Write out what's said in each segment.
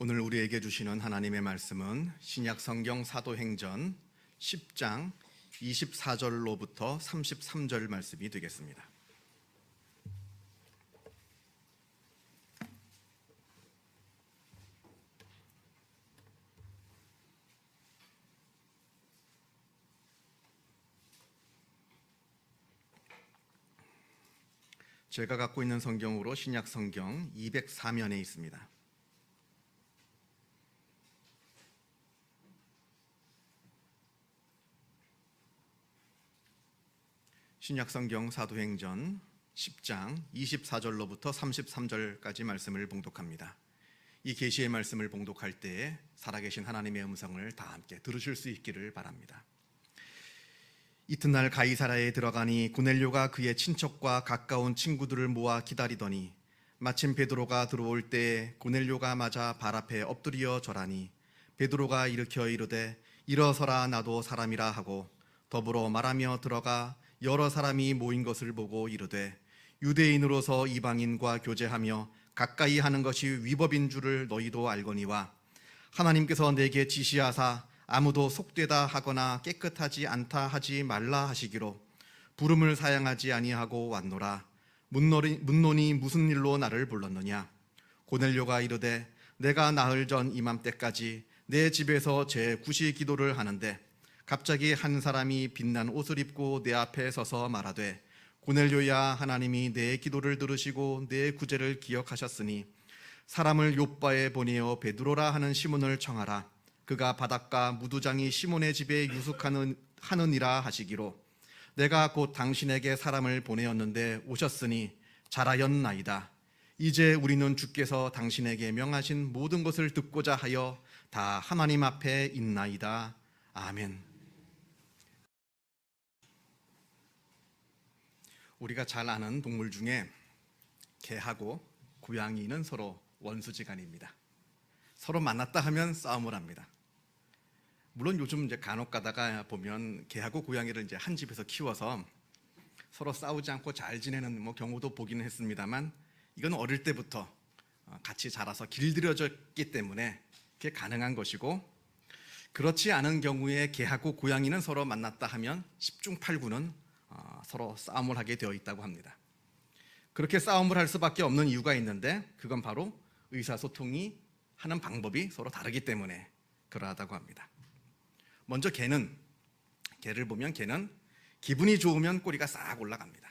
오늘 우리에게 주시는 하나님의 말씀은 신약 성경 사도행전 10장 24절로부터 33절 말씀이 되겠습니다. 제가 갖고 있는 성경으로 신약 성경 204면에 있습니다. 신약 성경 사도행전 10장 24절로부터 33절까지 말씀을 봉독합니다. 이 계시의 말씀을 봉독할 때에 살아계신 하나님의 음성을 다 함께 들으실 수 있기를 바랍니다. 이튿날 가이사라에 들어가니 구넬료가 그의 친척과 가까운 친구들을 모아 기다리더니 마침 베드로가 들어올 때 구넬료가 맞아 발 앞에 엎드려 절하니 베드로가 일으켜 이르되 일어서라 나도 사람이라 하고 더불어 말하며 들어가 여러 사람이 모인 것을 보고 이르되 유대인으로서 이방인과 교제하며 가까이 하는 것이 위법인 줄을 너희도 알거니와 하나님께서 내게 지시하사 아무도 속되다 하거나 깨끗하지 않다 하지 말라 하시기로 부름을 사양하지 아니하고 왔노라. 문논이 무슨 일로 나를 불렀느냐? 고넬료가 이르되 내가 나흘 전 이맘때까지 내 집에서 제 구시 기도를 하는데 갑자기 한 사람이 빛난 옷을 입고 내 앞에 서서 말하되 고넬료야 하나님이 내 기도를 들으시고 내 구제를 기억하셨으니 사람을 요바에 보내어 베드로라 하는 시몬을 청하라. 그가 바닷가 무두장이 시몬의 집에 유숙하는 하느니라 하시기로. 내가 곧 당신에게 사람을 보내었는데 오셨으니 잘하였나이다. 이제 우리는 주께서 당신에게 명하신 모든 것을 듣고자 하여 다 하나님 앞에 있나이다. 아멘 우리가 잘 아는 동물 중에 개하고 고양이는 서로 원수지간입니다. 서로 만났다 하면 싸움을 합니다. 물론 요즘 이제 간혹 가다가 보면 개하고 고양이를 이제 한 집에서 키워서 서로 싸우지 않고 잘 지내는 뭐 경우도 보기는 했습니다만 이건 어릴 때부터 어, 같이 자라서 길들여졌기 때문에 그게 가능한 것이고 그렇지 않은 경우에 개하고 고양이는 서로 만났다 하면 10중 8구는 어, 서로 싸움을 하게 되어 있다고 합니다. 그렇게 싸움을 할 수밖에 없는 이유가 있는데 그건 바로 의사소통이 하는 방법이 서로 다르기 때문에 그러하다고 합니다. 먼저 개는 개를 보면 개는 기분이 좋으면 꼬리가 싹 올라갑니다.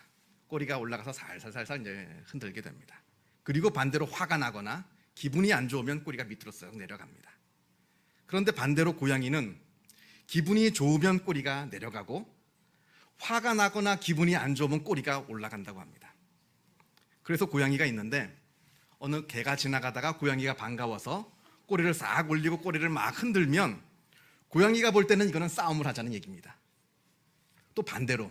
꼬리가 올라가서 살살살살 이제 흔들게 됩니다. 그리고 반대로 화가 나거나 기분이 안 좋으면 꼬리가 밑으로 쓱 내려갑니다. 그런데 반대로 고양이는 기분이 좋으면 꼬리가 내려가고 화가 나거나 기분이 안 좋으면 꼬리가 올라간다고 합니다. 그래서 고양이가 있는데 어느 개가 지나가다가 고양이가 반가워서 꼬리를 싹 올리고 꼬리를 막 흔들면 고양이가 볼 때는 이거는 싸움을 하자는 얘기입니다. 또 반대로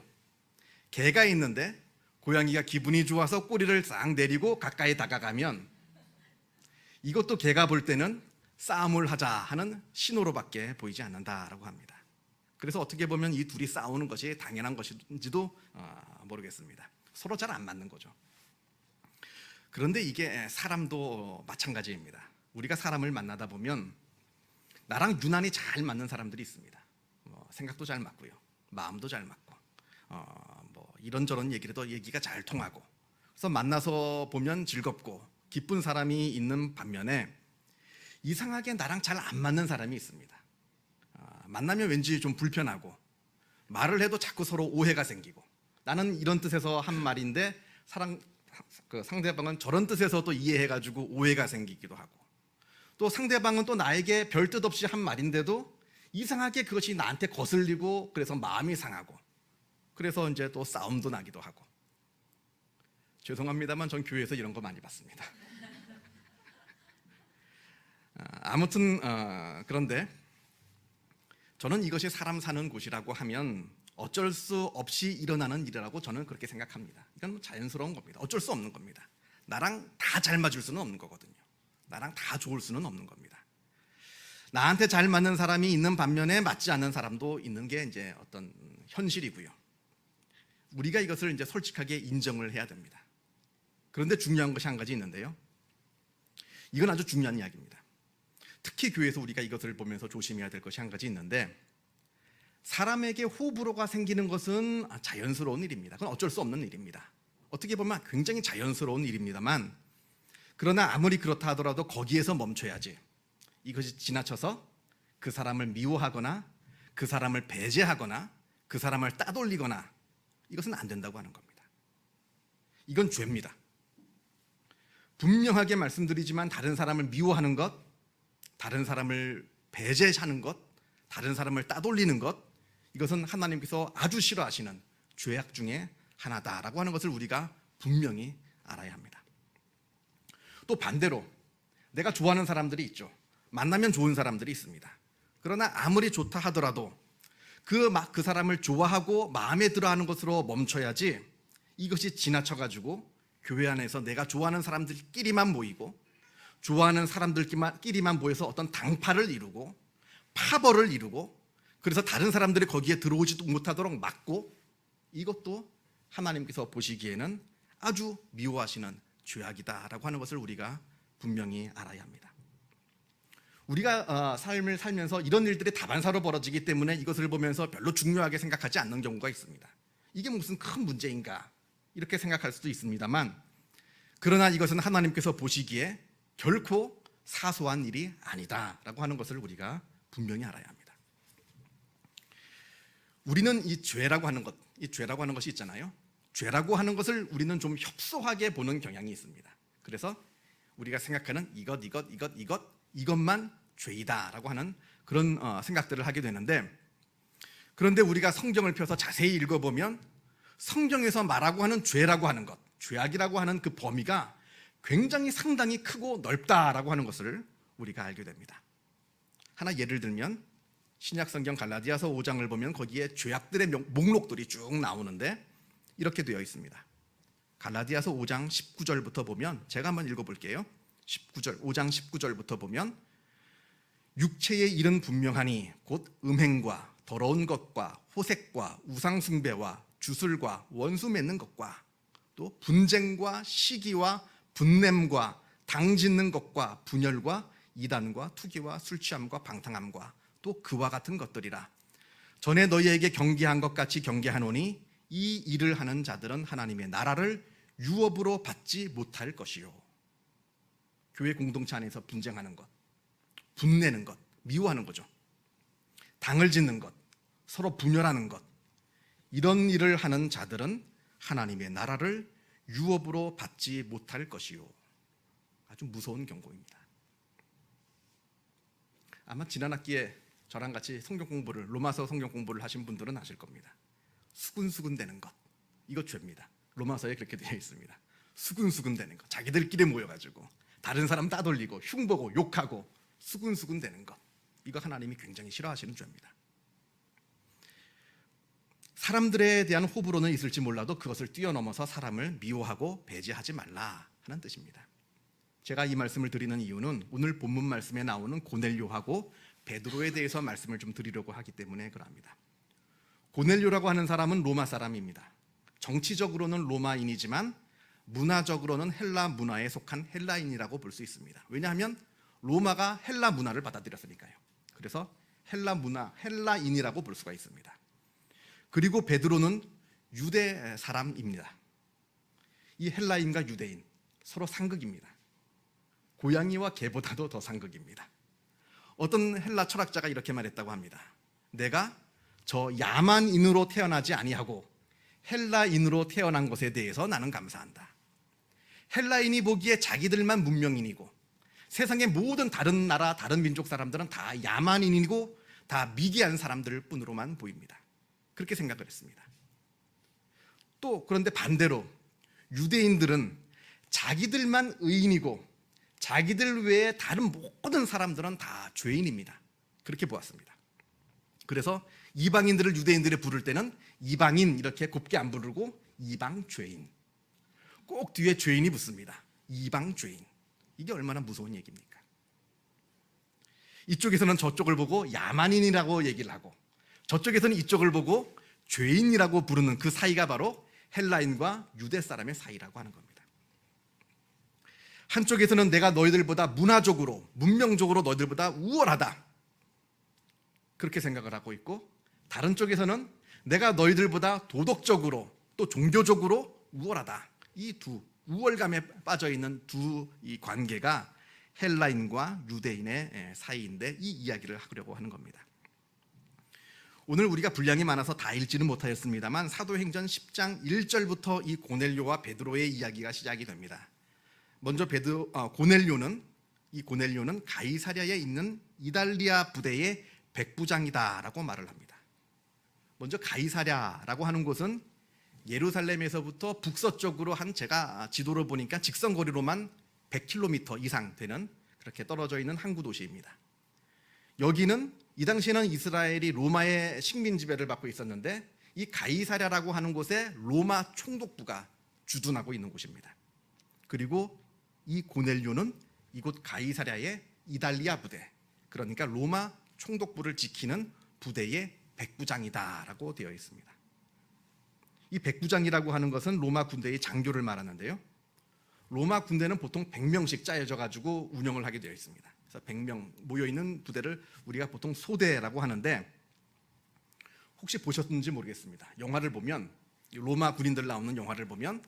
개가 있는데 고양이가 기분이 좋아서 꼬리를 싹 내리고 가까이 다가가면 이것도 개가 볼 때는 싸움을 하자 하는 신호로밖에 보이지 않는다라고 합니다. 그래서 어떻게 보면 이 둘이 싸우는 것이 당연한 것인지도 어, 모르겠습니다. 서로 잘 안 맞는 거죠. 그런데 이게 사람도 마찬가지입니다. 우리가 사람을 만나다 보면 나랑 유난히 잘 맞는 사람들이 있습니다. 뭐 생각도 잘 맞고요, 마음도 잘 맞고, 어, 뭐 이런저런 얘기라도 얘기가 잘 통하고, 그래서 만나서 보면 즐겁고 기쁜 사람이 있는 반면에 이상하게 나랑 잘 안 맞는 사람이 있습니다. 아, 만나면 왠지 좀 불편하고 말을 해도 자꾸 서로 오해가 생기고. 나는 이런 뜻에서 한 말인데 사랑 그 상대방은 저런 뜻에서 또 이해해가지고 오해가 생기기도 하고. 또 상대방은 또 나에게 별 뜻 없이 한 말인데도 이상하게 그것이 나한테 거슬리고 그래서 마음이 상하고. 그래서 이제 또 싸움도 나기도 하고. 죄송합니다만 전 교회에서 이런 거 많이 봤습니다. 아, 아무튼 어, 그런데 저는 이것이 사람 사는 곳이라고 하면 어쩔 수 없이 일어나는 일이라고 저는 그렇게 생각합니다. 이건 뭐 자연스러운 겁니다. 어쩔 수 없는 겁니다. 나랑 다 잘 맞을 수는 없는 거거든요. 나랑 다 좋을 수는 없는 겁니다. 나한테 잘 맞는 사람이 있는 반면에 맞지 않는 사람도 있는 게 이제 어떤 현실이고요. 우리가 이것을 이제 솔직하게 인정을 해야 됩니다. 그런데 중요한 것이 한 가지 있는데요. 이건 아주 중요한 이야기입니다. 특히 교회에서 우리가 이것을 보면서 조심해야 될 것이 한 가지 있는데 사람에게 호불호가 생기는 것은 자연스러운 일입니다. 그건 어쩔 수 없는 일입니다. 어떻게 보면 굉장히 자연스러운 일입니다만 그러나 아무리 그렇다 하더라도 거기에서 멈춰야지. 이것이 지나쳐서 그 사람을 미워하거나 그 사람을 배제하거나 그 사람을 따돌리거나 이것은 안 된다고 하는 겁니다. 이건 죄입니다. 분명하게 말씀드리지만 다른 사람을 미워하는 것, 다른 사람을 배제하는 것, 다른 사람을 따돌리는 것, 이것은 하나님께서 아주 싫어하시는 죄악 중에 하나다라고 하는 것을 우리가 분명히 알아야 합니다. 또 반대로 내가 좋아하는 사람들이 있죠. 만나면 좋은 사람들이 있습니다. 그러나 아무리 좋다 하더라도 그, 막그 사람을 좋아하고 마음에 들어 하는 것으로 멈춰야지 이것이 지나쳐가지고 교회 안에서 내가 좋아하는 사람들끼리만 모이고 좋아하는 사람들끼리만 모여서 어떤 당파를 이루고 파벌을 이루고 그래서 다른 사람들이 거기에 들어오지도 못하도록 막고 이것도 하나님께서 보시기에는 아주 미워하시는 죄악이다라고 하는 것을 우리가 분명히 알아야 합니다. 우리가 어, 삶을 살면서 이런 일들이 다반사로 벌어지기 때문에 이것을 보면서 별로 중요하게 생각하지 않는 경우가 있습니다. 이게 무슨 큰 문제인가 이렇게 생각할 수도 있습니다만 그러나 이것은 하나님께서 보시기에 결코 사소한 일이 아니다라고 하는 것을 우리가 분명히 알아야 합니다. 우리는 이 죄라고 하는 것, 이 죄라고 하는 것이 있잖아요. 죄라고 하는 것을 우리는 좀 협소하게 보는 경향이 있습니다. 그래서 우리가 생각하는 이것, 이것, 이것, 이것, 이것만 죄이다라고 하는 그런 어, 생각들을 하게 되는데 그런데 우리가 성경을 펴서 자세히 읽어보면 성경에서 말하고 하는 죄라고 하는 것, 죄악이라고 하는 그 범위가 굉장히 상당히 크고 넓다라고 하는 것을 우리가 알게 됩니다. 하나 예를 들면 신약 성경 갈라디아서 5장을 보면 거기에 죄악들의 명- 목록들이 쭉 나오는데 이렇게 되어 있습니다. 갈라디아서 5장 19절부터 보면 제가 한번 읽어 볼게요. 19절 5장 19절부터 보면 육체의 일은 분명하니 곧 음행과 더러운 것과 호색과 우상 숭배와 주술과 원수 맺는 것과 또 분쟁과 시기와 분냄과 당 짓는 것과 분열과 이단과 투기와 술 취함과 방탕함과 또 그와 같은 것들이라. 전에 너희에게 경계한 것 같이 경계하노니 이 일을 하는 자들은 하나님의 나라를 유업으로 받지 못할 것이요. 교회 공동체 안에서 분쟁하는 것 분내는 것 미워하는 거죠. 당을 짓는 것 서로 분열하는 것. 이런 일을 하는 자들은 하나님의 나라를 유업으로 받지 못할 것이요. 아주 무서운 경고입니다. 아마 지난 학기에 저랑 같이 성경 공부를 로마서 성경 공부를 하신 분들은 아실 겁니다. 수군수군 되는 것 이거 죄입니다. 로마서에 그렇게 되어 있습니다. 수군수군 되는 것 자기들끼리 모여 가지고 다른 사람 따돌리고 흉보고 욕하고 수군수군 되는 것 이거 하나님이 굉장히 싫어하시는 죄입니다. 사람들에 대한 호불호는 있을지 몰라도 그것을 뛰어넘어서 사람을 미워하고 배제하지 말라 하는 뜻입니다. 제가 이 말씀을 드리는 이유는 오늘 본문 말씀에 나오는 고넬료하고 베드로에 대해서 말씀을 좀 드리려고 하기 때문에 그럽니다. 고넬료라고 하는 사람은 로마 사람입니다. 정치적으로는 로마인이지만 문화적으로는 헬라 문화에 속한 헬라인이라고 볼 수 있습니다. 왜냐하면 로마가 헬라 문화를 받아들였으니까요. 그래서 헬라 문화, 헬라인이라고 볼 수가 있습니다. 그리고 베드로는 유대 사람입니다. 이 헬라인과 유대인 서로 상극입니다. 고양이와 개보다도 더 상극입니다. 어떤 헬라 철학자가 이렇게 말했다고 합니다. 내가 저 야만인으로 태어나지 아니하고 헬라인으로 태어난 것에 대해서 나는 감사한다. 헬라인이 보기에 자기들만 문명인이고 세상의 모든 다른 나라, 다른 민족 사람들은 다 야만인이고 다 미개한 사람들 뿐으로만 보입니다. 그렇게 생각을 했습니다. 또 그런데 반대로 유대인들은 자기들만 의인이고 자기들 외에 다른 모든 사람들은 다 죄인입니다. 그렇게 보았습니다. 그래서 이방인들을 유대인들이 부를 때는 이방인 이렇게 곱게 안 부르고 이방 죄인. 꼭 뒤에 죄인이 붙습니다. 이방 죄인. 이게 얼마나 무서운 얘기입니까? 이쪽에서는 저쪽을 보고 야만인이라고 얘기를 하고 저쪽에서는 이쪽을 보고 죄인이라고 부르는 그 사이가 바로 헬라인과 유대 사람의 사이라고 하는 겁니다. 한쪽에서는 내가 너희들보다 문화적으로, 문명적으로 너희들보다 우월하다. 그렇게 생각을 하고 있고 다른 쪽에서는 내가 너희들보다 도덕적으로 또 종교적으로 우월하다. 이 두 우월감에 빠져 있는 두 이 관계가 헬라인과 유대인의 예, 사이인데 이 이야기를 하려고 하는 겁니다. 오늘 우리가 분량이 많아서 다 읽지는 못하였습니다만 사도행전 10장 1절부터 이 고넬료와 베드로의 이야기가 시작이 됩니다. 먼저 베드 아, 고넬료는 이 고넬료는 가이사랴에 있는 이달리아 부대의 백부장이다라고 말을 합니다. 먼저 가이사랴라고 하는 곳은 예루살렘에서부터 북서쪽으로 한 제가 지도를 보니까 직선 거리로만 100km 이상 되는 그렇게 떨어져 있는 항구 도시입니다. 여기는 이 당시에는 이스라엘이 로마의 식민 지배를 받고 있었는데 이 가이사랴라고 하는 곳에 로마 총독부가 주둔하고 있는 곳입니다. 그리고 이 고넬료는 이곳 가이사랴의 이달리아 부대 그러니까 로마 총독부를 지키는 부대의 백부장이다라고 되어 있습니다. 이 백부장이라고 하는 것은 로마 군대의 장교를 말하는데요. 로마 군대는 보통 100명씩 짜여져 가지고 운영을 하게 되어 있습니다. 그래서 100명 모여 있는 부대를 우리가 보통 소대라고 하는데 혹시 보셨는지 모르겠습니다. 영화를 보면 이 로마 군인들 나오는 영화를 보면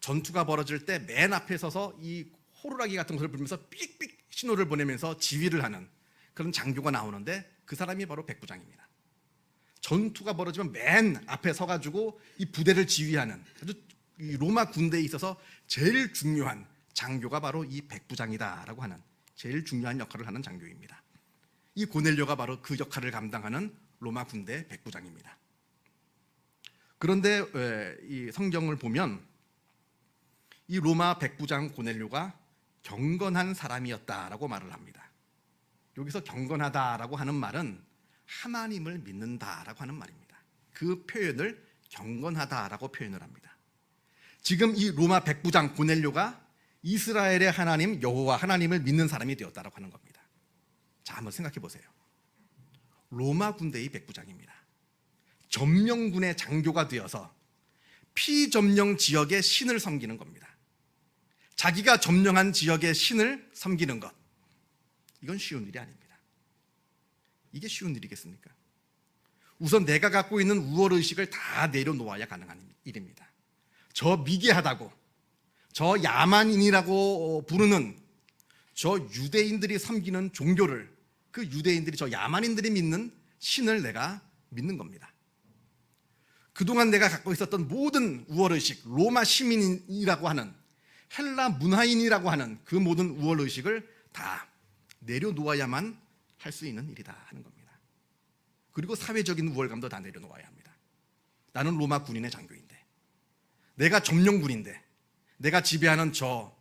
전투가 벌어질 때 맨 앞에 서서 이 호루라기 같은 것을 불면서 삑삑 신호를 보내면서 지휘를 하는 그런 장교가 나오는데 그 사람이 바로 백부장입니다. 전투가 벌어지면 맨 앞에 서가지고 이 부대를 지휘하는 아주 이 로마 군대에 있어서 제일 중요한 장교가 바로 이 백부장이다라고 하는 제일 중요한 역할을 하는 장교입니다. 이 고넬료가 바로 그 역할을 감당하는 로마 군대 백부장입니다. 그런데 에, 이 성경을 보면 이 로마 백부장 고넬료가 경건한 사람이었다라고 말을 합니다. 여기서 경건하다라고 하는 말은 하나님을 믿는다라고 하는 말입니다. 그 표현을 경건하다라고 표현을 합니다. 지금 이 로마 백부장 고넬료가 이스라엘의 하나님 여호와 하나님을 믿는 사람이 되었다라고 하는 겁니다. 자, 한번 생각해 보세요. 로마 군대의 백부장입니다. 점령군의 장교가 되어서 피점령 지역의 신을 섬기는 겁니다. 자기가 점령한 지역의 신을 섬기는 것. 이건 쉬운 일이 아닙니다. 이게 쉬운 일이겠습니까? 우선 내가 갖고 있는 우월 의식을 다 내려놓아야 가능한 일입니다. 저 미개하다고, 저 야만인이라고 부르는 저 유대인들이 섬기는 종교를 그 유대인들이 저 야만인들이 믿는 신을 내가 믿는 겁니다. 그동안 내가 갖고 있었던 모든 우월 의식, 로마 시민이라고 하는 헬라 문화인이라고 하는 그 모든 우월 의식을 다 내려놓아야만 할 수 있는 일이다 하는 겁니다. 그리고 사회적인 우월감도 다 내려놓아야 합니다. 나는 로마 군인의 장교인데, 내가 점령군인데, 내가 지배하는 저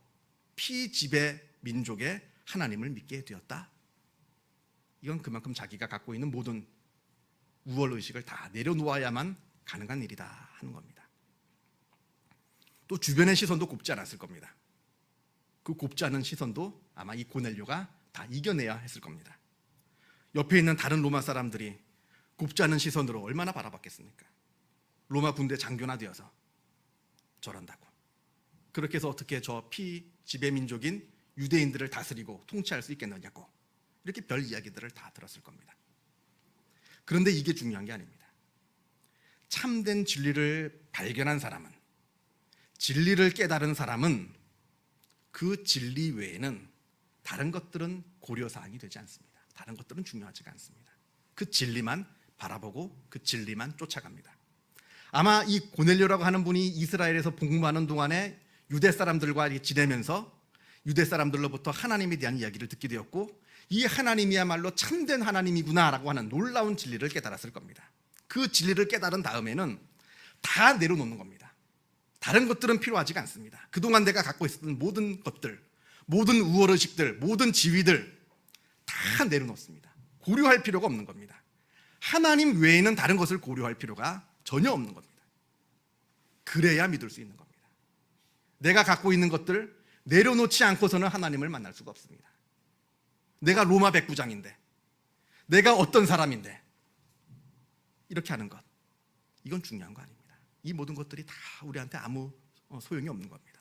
피지배 민족의 하나님을 믿게 되었다. 이건 그만큼 자기가 갖고 있는 모든 우월 의식을 다 내려놓아야만 가능한 일이다 하는 겁니다. 또 주변의 시선도 곱지 않았을 겁니다. 그 곱지 않은 시선도 아마 이 고넬료가 다 이겨내야 했을 겁니다. 옆에 있는 다른 로마 사람들이 곱지 않은 시선으로 얼마나 바라봤겠습니까? 로마 군대 장교나 되어서 저런다고. 그렇게 해서 어떻게 저 피 지배 민족인 유대인들을 다스리고 통치할 수 있겠느냐고. 이렇게 별 이야기들을 다 들었을 겁니다. 그런데 이게 중요한 게 아닙니다. 참된 진리를 발견한 사람은 진리를 깨달은 사람은 그 진리 외에는 다른 것들은 고려 사항이 되지 않습니다. 다른 것들은 중요하지가 않습니다. 그 진리만 바라보고 그 진리만 쫓아갑니다. 아마 이 고넬료라고 하는 분이 이스라엘에서 복무하는 동안에 유대 사람들과 지내면서 유대 사람들로부터 하나님에 대한 이야기를 듣게 되었고 이 하나님이야말로 참된 하나님이구나라고 하는 놀라운 진리를 깨달았을 겁니다. 그 진리를 깨달은 다음에는 다 내려놓는 겁니다. 다른 것들은 필요하지가 않습니다. 그동안 내가 갖고 있었던 모든 것들, 모든 우월의식들, 모든 지위들 다 내려놓습니다. 고려할 필요가 없는 겁니다. 하나님 외에는 다른 것을 고려할 필요가 전혀 없는 겁니다. 그래야 믿을 수 있는 겁니다. 내가 갖고 있는 것들 내려놓지 않고서는 하나님을 만날 수가 없습니다. 내가 로마 백부장인데, 내가 어떤 사람인데, 이렇게 하는 것. 이건 중요한 거 아닙니다. 이 모든 것들이 다 우리한테 아무 어, 소용이 없는 겁니다.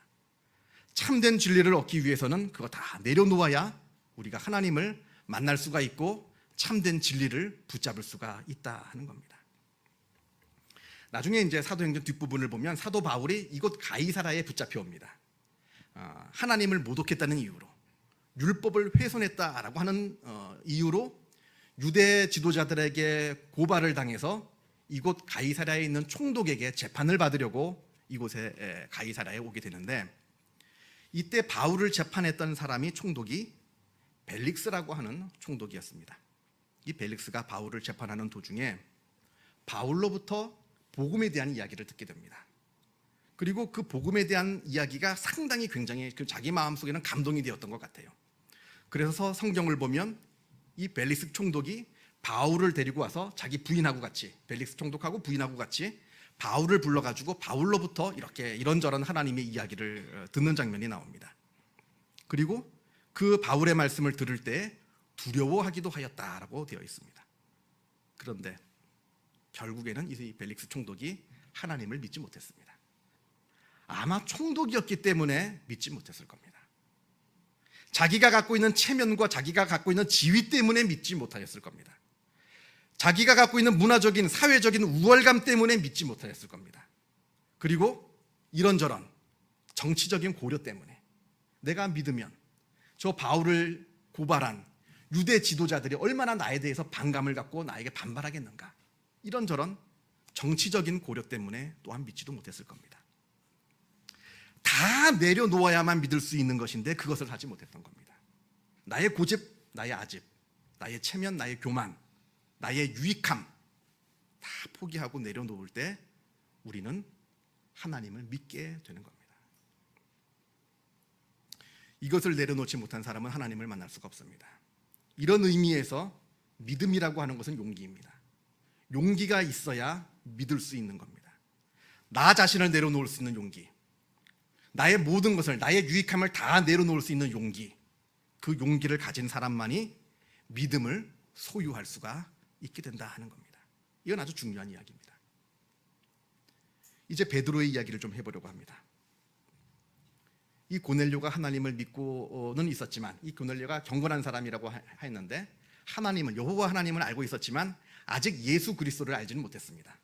참된 진리를 얻기 위해서는 그거 다 내려놓아야 우리가 하나님을 만날 수가 있고 참된 진리를 붙잡을 수가 있다 하는 겁니다. 나중에 이제 사도행전 뒷부분을 보면 사도 바울이 이곳 가이사라에 붙잡혀 옵니다. 아, 하나님을 모독했다는 이유로 율법을 훼손했다라고 하는 어, 이유로 유대 지도자들에게 고발을 당해서 이곳 가이사라에 있는 총독에게 재판을 받으려고 이곳에 에, 가이사라에 오게 되는데 이때 바울을 재판했던 사람이 총독이 벨릭스라고 하는 총독이었습니다. 이 벨릭스가 바울을 재판하는 도중에 바울로부터 복음에 대한 이야기를 듣게 됩니다. 그리고 그 복음에 대한 이야기가 상당히 굉장히 그 자기 마음속에는 감동이 되었던 것 같아요. 그래서 성경을 보면 이 벨릭스 총독이 바울을 데리고 와서 자기 부인하고 같이 벨릭스 총독하고 부인하고 같이 바울을 불러가지고 바울로부터 이렇게 이런저런 하나님의 이야기를 어, 듣는 장면이 나옵니다. 그리고 그 바울의 말씀을 들을 때 두려워하기도 하였다라고 되어 있습니다. 그런데 결국에는 이 벨릭스 총독이 하나님을 믿지 못했습니다. 아마 총독이었기 때문에 믿지 못했을 겁니다. 자기가 갖고 있는 체면과 자기가 갖고 있는 지위 때문에 믿지 못하였을 겁니다. 자기가 갖고 있는 문화적인 사회적인 우월감 때문에 믿지 못하였을 겁니다. 그리고 이런저런 정치적인 고려 때문에 내가 믿으면 저 바울을 고발한 유대 지도자들이 얼마나 나에 대해서 반감을 갖고 나에게 반발하겠는가 이런저런 정치적인 고려 때문에 또한 믿지도 못했을 겁니다. 다 내려놓아야만 믿을 수 있는 것인데 그것을 하지 못했던 겁니다. 나의 고집, 나의 아집, 나의 체면, 나의 교만, 나의 유익함 다 포기하고 내려놓을 때 우리는 하나님을 믿게 되는 겁니다. 이것을 내려놓지 못한 사람은 하나님을 만날 수가 없습니다. 이런 의미에서 믿음이라고 하는 것은 용기입니다. 용기가 있어야 믿을 수 있는 겁니다. 나 자신을 내려놓을 수 있는 용기. 나의 모든 것을, 나의 유익함을 다 내려놓을 수 있는 용기. 그 용기를 가진 사람만이 믿음을 소유할 수가 있게 된다 하는 겁니다. 이건 아주 중요한 이야기입니다. 이제 베드로의 이야기를 좀 해보려고 합니다. 이 고넬료가 하나님을 믿고는 있었지만 이 고넬료가 경건한 사람이라고 하- 했는데 하나님은 여호와 하나님을 알고 있었지만 아직 예수 그리스도를 알지는 못했습니다.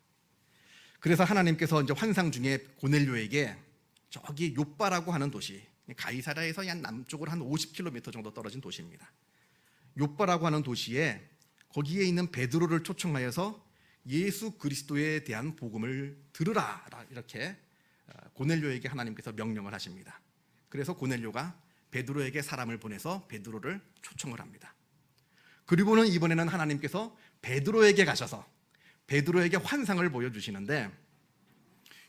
그래서 하나님께서 이제 환상 중에 고넬료에게 저기 요바라고 하는 도시 가이사라에서 약 남쪽으로 한 50km 정도 떨어진 도시입니다. 요바라고 하는 도시에 거기에 있는 베드로를 초청하여서 예수 그리스도에 대한 복음을 들으라 이렇게 어, 고넬료에게 하나님께서 명령을 하십니다. 그래서 고넬료가 베드로에게 사람을 보내서 베드로를 초청을 합니다. 그리고는 이번에는 하나님께서 베드로에게 가셔서 베드로에게 환상을 보여주시는데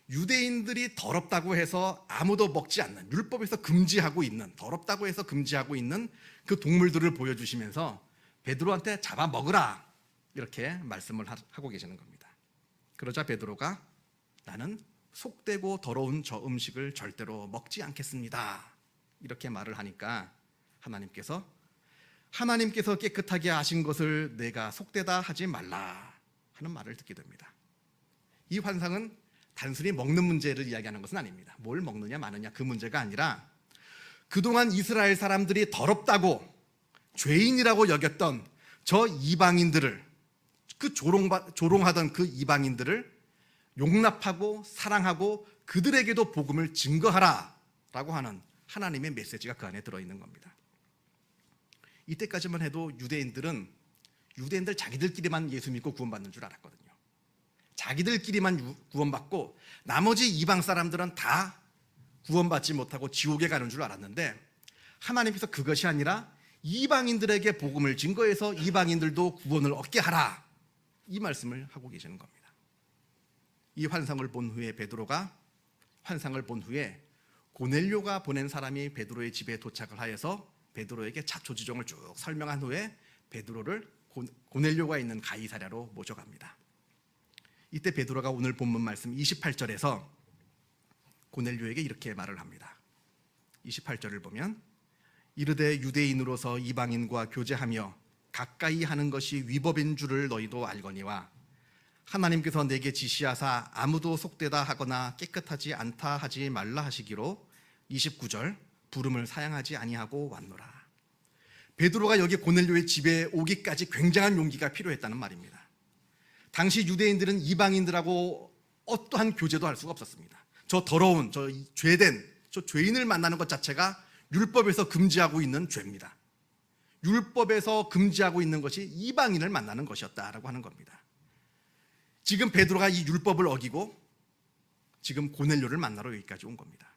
유대인들이 더럽다고 해서 아무도 먹지 않는 율법에서 금지하고 있는 더럽다고 해서 금지하고 있는 그 동물들을 보여주시면서 베드로한테 잡아 먹으라 이렇게 말씀을 하- 하고 계시는 겁니다. 그러자 베드로가 나는 속되고 더러운 저 음식을 절대로 먹지 않겠습니다. 이렇게 말을 하니까 하나님께서 하나님께서 깨끗하게 하신 것을 내가 속되다 하지 말라 하는 말을 듣게 됩니다. 이 환상은 단순히 먹는 문제를 이야기하는 것은 아닙니다. 뭘 먹느냐 마느냐 그 문제가 아니라 그동안 이스라엘 사람들이 더럽다고 죄인이라고 여겼던 저 이방인들을 그 조롱 조롱하던 그 이방인들을 용납하고 사랑하고 그들에게도 복음을 증거하라 라고 하는 하나님의 메시지가 그 안에 들어 있는 겁니다. 이때까지만 해도 유대인들은 유대인들 자기들끼리만 예수 믿고 구원받는 줄 알았거든요. 자기들끼리만 유- 구원받고 나머지 이방 사람들은 다 구원받지 못하고 지옥에 가는 줄 알았는데 하나님께서 그것이 아니라 이방인들에게 복음을 증거해서 이방인들도 구원을 얻게 하라 이 말씀을 하고 계시는 겁니다. 이 환상을 본 후에 베드로가 환상을 본 후에 고넬료가 보낸 사람이 베드로의 집에 도착을 하여서 베드로에게 자초지종을 쭉 설명한 후에 베드로를 고- 고넬료가 있는 가이사랴로 모셔갑니다. 이때 베드로가 오늘 본문 말씀 28절에서 고넬료에게 이렇게 말을 합니다. 28절을 보면 이르되 유대인으로서 이방인과 교제하며 가까이 하는 것이 위법인 줄을 너희도 알거니와 하나님께서 내게 지시하사 아무도 속되다 하거나 깨끗하지 않다 하지 말라 하시기로 29절 부름을 사양하지 아니하고 왔노라. 베드로가 여기 고넬료의 집에 오기까지 굉장한 용기가 필요했다는 말입니다. 당시 유대인들은 이방인들하고 어떠한 교제도 할 수가 없었습니다. 저 더러운 저 죄된 저 죄인을 만나는 것 자체가 율법에서 금지하고 있는 죄입니다. 율법에서 금지하고 있는 것이 이방인을 만나는 것이었다라고 하는 겁니다. 지금 베드로가 이 율법을 어기고 지금 고넬료를 만나러 여기까지 온 겁니다.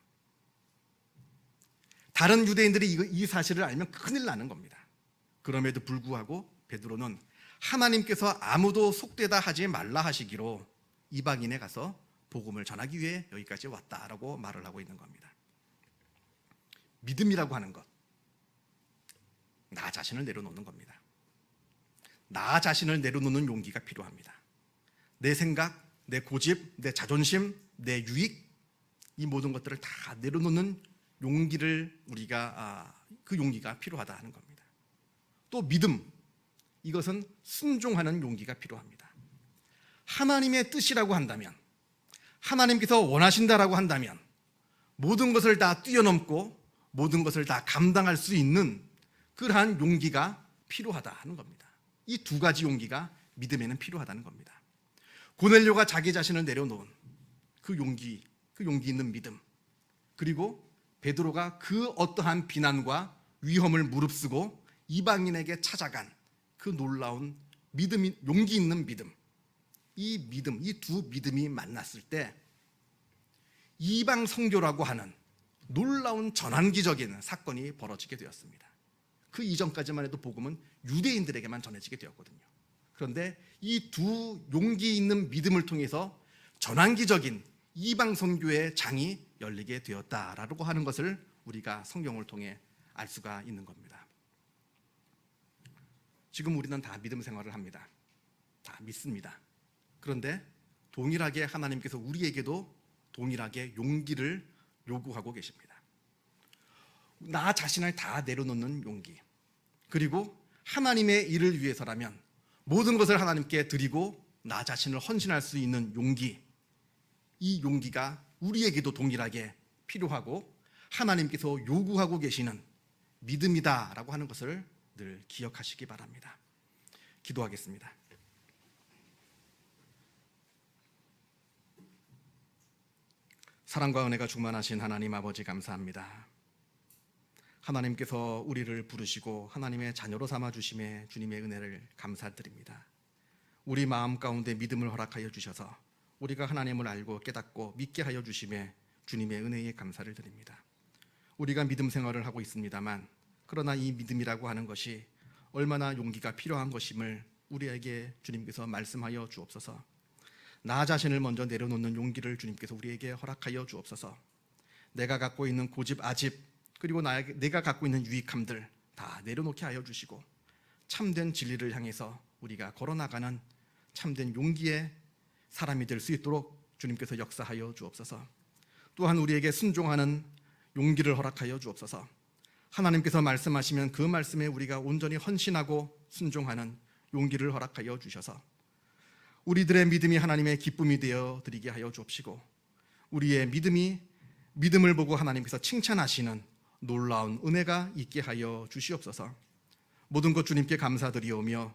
다른 유대인들이 이- 이 사실을 알면 큰일 나는 겁니다. 그럼에도 불구하고 베드로는 하나님께서 아무도 속되다 하지 말라 하시기로 이방인에 가서 복음을 전하기 위해 여기까지 왔다라고 말을 하고 있는 겁니다. 믿음이라고 하는 것, 나 자신을 내려놓는 겁니다. 나 자신을 내려놓는 용기가 필요합니다. 내 생각, 내 고집, 내 자존심, 내 유익 이 모든 것들을 다 내려놓는 용기를 우리가 아, 그 용기가 필요하다 하는 겁니다. 또 믿음 이것은 순종하는 용기가 필요합니다. 하나님의 뜻이라고 한다면 하나님께서 원하신다라고 한다면 모든 것을 다 뛰어넘고 모든 것을 다 감당할 수 있는 그러한 용기가 필요하다 하는 겁니다. 이 두 가지 용기가 믿음에는 필요하다는 겁니다. 고넬료가 자기 자신을 내려놓은 그 용기, 그 용기 있는 믿음. 그리고 베드로가 그 어떠한 비난과 위험을 무릅쓰고 이방인에게 찾아간 그 놀라운 믿음이 용기 있는 믿음. 이 믿음, 이 두 믿음이 만났을 때 이방 선교라고 하는 놀라운 전환기적인 사건이 벌어지게 되었습니다. 그 이전까지만 해도 복음은 유대인들에게만 전해지게 되었거든요. 그런데 이 두 용기 있는 믿음을 통해서 전환기적인 이방 선교의 장이 열리게 되었다라고 하는 것을 우리가 성경을 통해 알 수가 있는 겁니다. 지금 우리는 다 믿음 생활을 합니다. 다 믿습니다. 그런데 동일하게 하나님께서 우리에게도 동일하게 용기를 요구하고 계십니다. 나 자신을 다 내려놓는 용기. 그리고 하나님의 일을 위해서라면 모든 것을 하나님께 드리고 나 자신을 헌신할 수 있는 용기. 이 용기가 우리에게도 동일하게 필요하고 하나님께서 요구하고 계시는 믿음이다라고 하는 것을 늘 기억하시기 바랍니다. 기도하겠습니다. 사랑과 은혜가 충만하신 하나님 아버지 감사합니다. 하나님께서 우리를 부르시고 하나님의 자녀로 삼아 주심에 주님의 은혜를 감사드립니다. 우리 마음 가운데 믿음을 허락하여 주셔서 우리가 하나님을 알고 깨닫고 믿게 하여 주심에 주님의 은혜에 감사를 드립니다. 우리가 믿음 생활을 하고 있습니다만 그러나 이 믿음이라고 하는 것이 얼마나 용기가 필요한 것임을 우리에게 주님께서 말씀하여 주옵소서. 나 자신을 먼저 내려놓는 용기를 주님께서 우리에게 허락하여 주옵소서. 내가 갖고 있는 고집 아집 그리고 나, 내가 갖고 있는 유익함들 다 내려놓게 하여 주시고 참된 진리를 향해서 우리가 걸어나가는 참된 용기의 사람이 될 수 있도록 주님께서 역사하여 주옵소서. 또한 우리에게 순종하는 용기를 허락하여 주옵소서. 하나님께서 말씀하시면 그 말씀에 우리가 온전히 헌신하고 순종하는 용기를 허락하여 주셔서 우리들의 믿음이 하나님의 기쁨이 되어 드리게 하여 주옵시고 우리의 믿음이 믿음을 보고 하나님께서 칭찬하시는 놀라운 은혜가 있게 하여 주시옵소서. 모든 것 주님께 감사드리오며